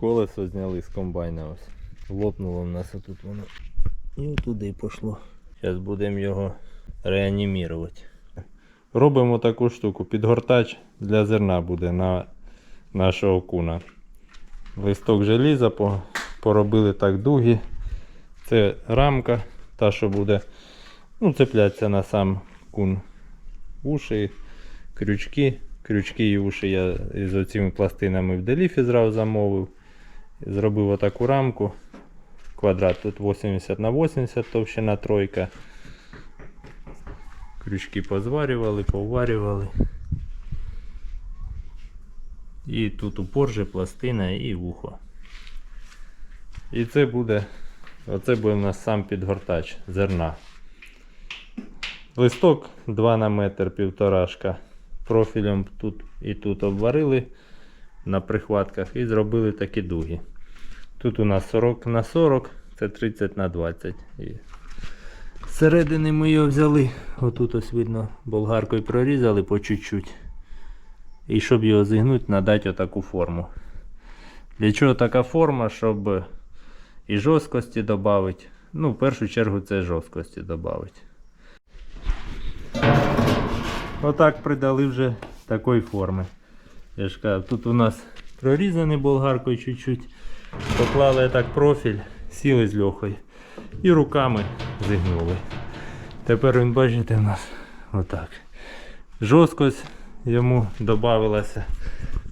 Колесо зняли з комбайна ось. Лопнуло в нас отут воно. І туди пішло. Зараз будемо його реанімірувати. Робимо таку штуку. Підгортач для зерна буде на нашого куна. Листок желіза поробили так дуги. Це рамка, та що буде ну, цеплятися на сам кун. Уші, крючки. Крючки і уші я з оцими пластинами в деліфі зразу замовив. Зробив отаку рамку. Квадрат тут 80 на 80 товщина тройка. Крючки позварювали, поварювали. І тут упор же, пластина і вухо. І це буде, оце буде у нас сам підгортач зерна. Листок 2 на метр півторашка. Профілем тут і тут обварили на прихватках і зробили такі дуги. Тут у нас 40 на 40, це 30 на 20. І Зсередини ми його взяли, отут ось видно, болгаркою прорізали по чуть-чуть. І щоб його зігнути, надати отаку форму. Для чого така форма, щоб і жорсткості додати. Ну, в першу чергу це жорсткості додати. Отак придали вже такої форми. Я ж кажу, тут у нас прорізаний болгаркою чуть-чуть. Поклали так профіль, сіли з льохою і руками зігнули. Тепер він бачите у нас отак. Жорсткость йому додавалася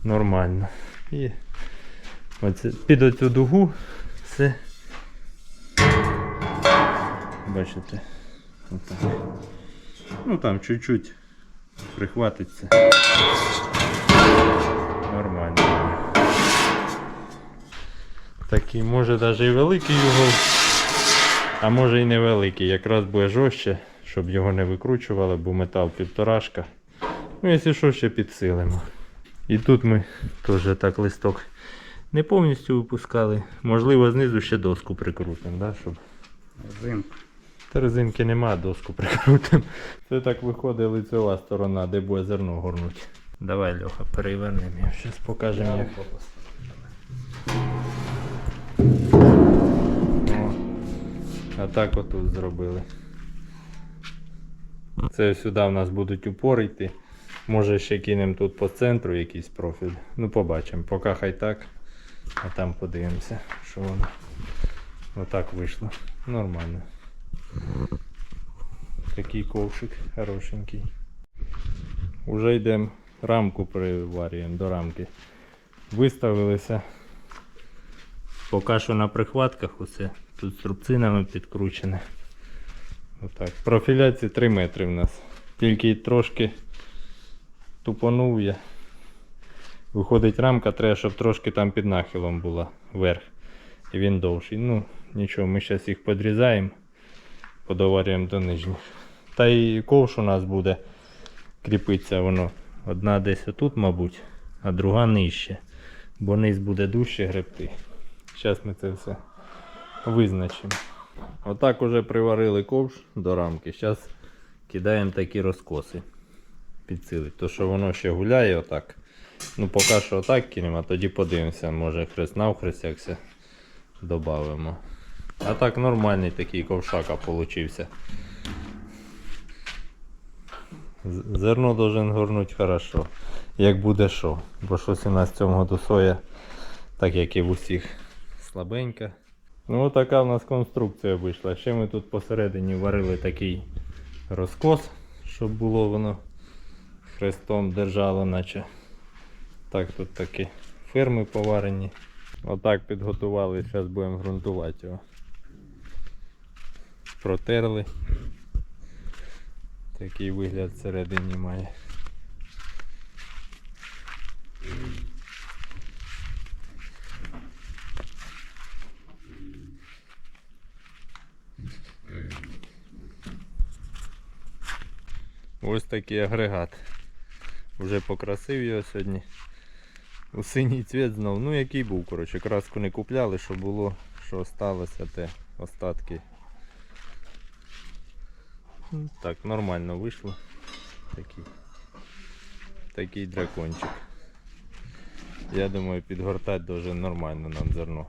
нормально. І оце, під оцю дугу все. Бачите? Отак. Ну там чуть-чуть прихватиться. Такий може навіть і великий угол, а може і невеликий. Якраз буде жорстче, щоб його не викручували, бо метал півторашка. Ну, якщо що, ще підсилимо. І тут ми теж так листок не повністю випускали. Можливо, знизу ще доску прикрутимо, да, щоб Зимку. та резинки нема, доску прикрутимо. Це так виходить лицева сторона, де буде зерно горнуть. Давай, Льоха, перевернемо. Зараз покажемо як. А так отут зробили. Це сюди в нас будуть упори йти. Може ще кинемо тут по центру якийсь профіль. Ну побачимо. Поки хай так. А там подивимося, що воно. Отак вийшло. Нормально. Такий ковшик хорошенький. Уже йдемо рамку приварюємо до рамки. Виставилися. Поки що на прихватках усе. Тут струбцинами підкручене. Отак. Профіляція 3 метри в нас. Тільки трошки тупонув я. Виходить рамка, треба, щоб трошки там під нахилом була вверх. І він довший. Ну, нічого, ми зараз їх подрізаємо, подоварюємо до нижніх. Та і ковш у нас буде кріпитися воно. Одна десь отут, мабуть, а друга нижче. Бо низ буде дужче гребти. Зараз ми це все визначимо. Отак уже приварили ковш до рамки. Зараз кидаємо такі розкоси. Підсилить. То що воно ще гуляє отак. Ну поки що отак кинемо, а тоді подивимося, може хрест навхрест якся додамо. А так нормальний такий ковшака получився. Зерно должен горнути хорошо. Як буде що. Бо щось у нас в цьому году соя, так як і в усіх, слабенька. Ну така в нас конструкція вийшла. Ще ми тут посередині варили такий розкос, щоб було воно хрестом держало, наче. Так, тут такі ферми поварені. Отак підготували, зараз будемо ґрунтувати його. Протерли. Такий вигляд всередині має. Ось такий агрегат. Вже покрасив його сьогодні. У синій цвіт знов. Ну який був, коротше, краску не купляли, що було, що осталося, те остатки. Ну, Так, нормально вийшло. Такий, такий дракончик. Я думаю, підгортати дуже нормально нам зерно.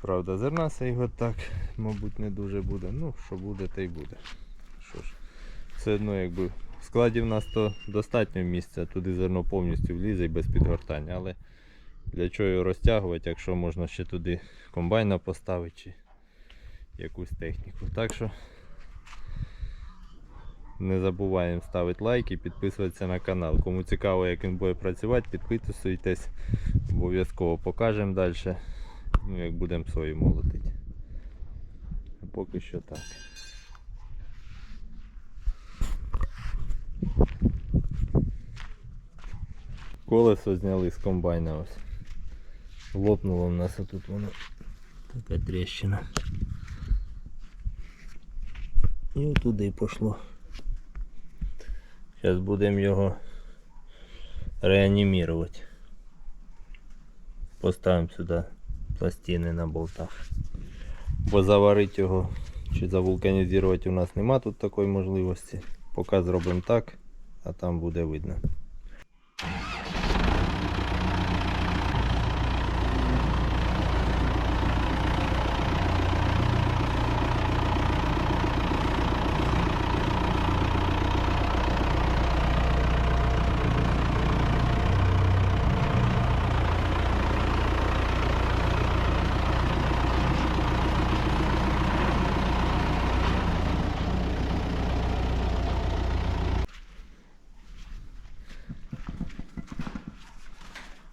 Правда, зерна його так, мабуть, не дуже буде. Ну, що буде, те й буде. Все одно, якби в складі в нас то достатньо місця, туди зерно повністю влізе і без підгортання. Але для чого його розтягувати, якщо можна ще туди комбайна поставити чи якусь техніку. Так що не забуваємо ставити лайки, підписуватися на канал. Кому цікаво, як він буде працювати, підписуйтесь. Обов'язково покажемо далі. Ну, як будемо сою молотити. Поки що так. Колесо зняли з комбайна ось. Лопнуло в нас отут воно. Така тріщина. І отуди пішло. Зараз будемо його реанімувати. Поставимо сюди пластини на болтах. Бо заварити його чи завулканізувати у нас нема тут такої можливості. Поки зробимо так, а там буде видно.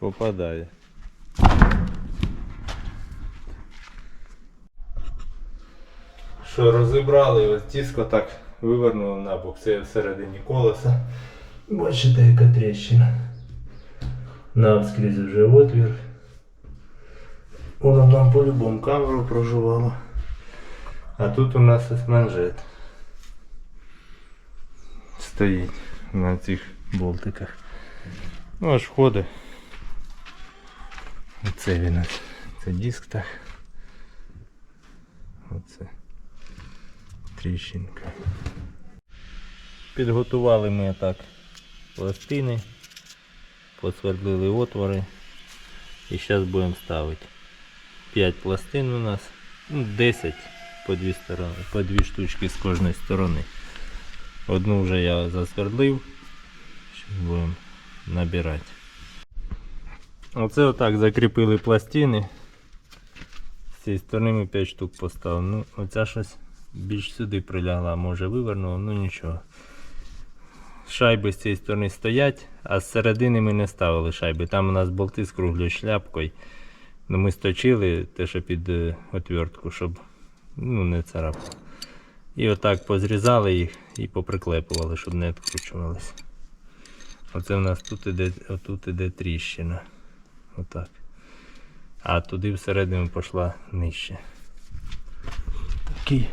Попадає. Що розібрали, ось тіско так вивернуло на бок, це всередині колеса. Бачите, яка тріщина. Навскрізь вже отвір. Воно нам по-любому камеру проживало. А тут у нас ось манжет. Стоїть на цих болтиках. Ну аж входить. Оце він. Це диск так. Оце тріщинка. Підготували ми так пластини, посвердлили отвори і зараз будемо ставити. 5 пластин у нас, ну 10 по дві сторони, по дві штучки з кожної сторони. Одну вже я засвердлив, будемо набирати. Оце отак закріпили пластини. З цієї сторони ми 5 штук поставили. Ну, оця щось більш сюди прилягла, може вивернула, ну нічого. Шайби з цієї сторони стоять, а з середини ми не ставили шайби. Там у нас болти з круглою шляпкою. Ну, ми сточили те, що під е, отвертку, щоб ну, не царапало. І отак позрізали їх і поприклепували, щоб не відкручувалися. Оце в нас тут іде, отут іде тріщина. Отак. А туди всередину пішла нижче. Такий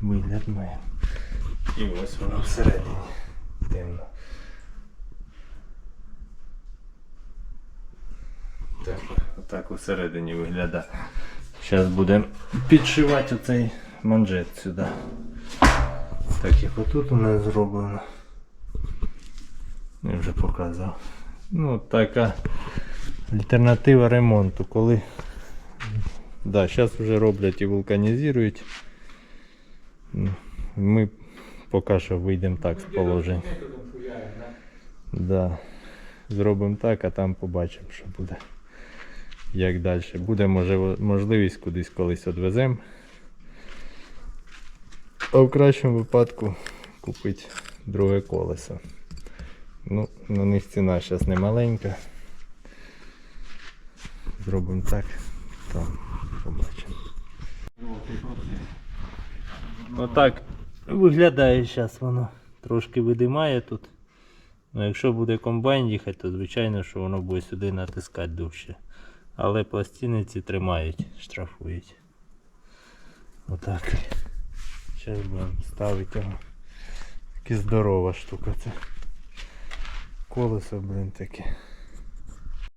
вигляд має. І ось воно всередині. Темно. Так, отак всередині виглядає. Зараз будемо підшивати оцей манжет сюди. Так як отут у нас зроблено. Я вже показав. Ну, така альтернатива ремонту, коли. Да, зараз вже роблять і вулканізують. Ми поки що вийдемо так з положення. Да. Зробимо так, а там побачимо, що буде. Як далі. Буде може, можливість кудись колись відвеземо. А в кращому випадку купити друге колесо. Ну, на них ціна зараз не маленька. Зробимо так, там побачимо. Отак виглядає зараз воно. Трошки видимає тут. Ну, якщо буде комбайн їхати, то звичайно, що воно буде сюди натискати дужче. Але пластини ці тримають, штрафують. Отак. Зараз будемо ставити його. Таки здорова штука це. Колесо, блин, таке.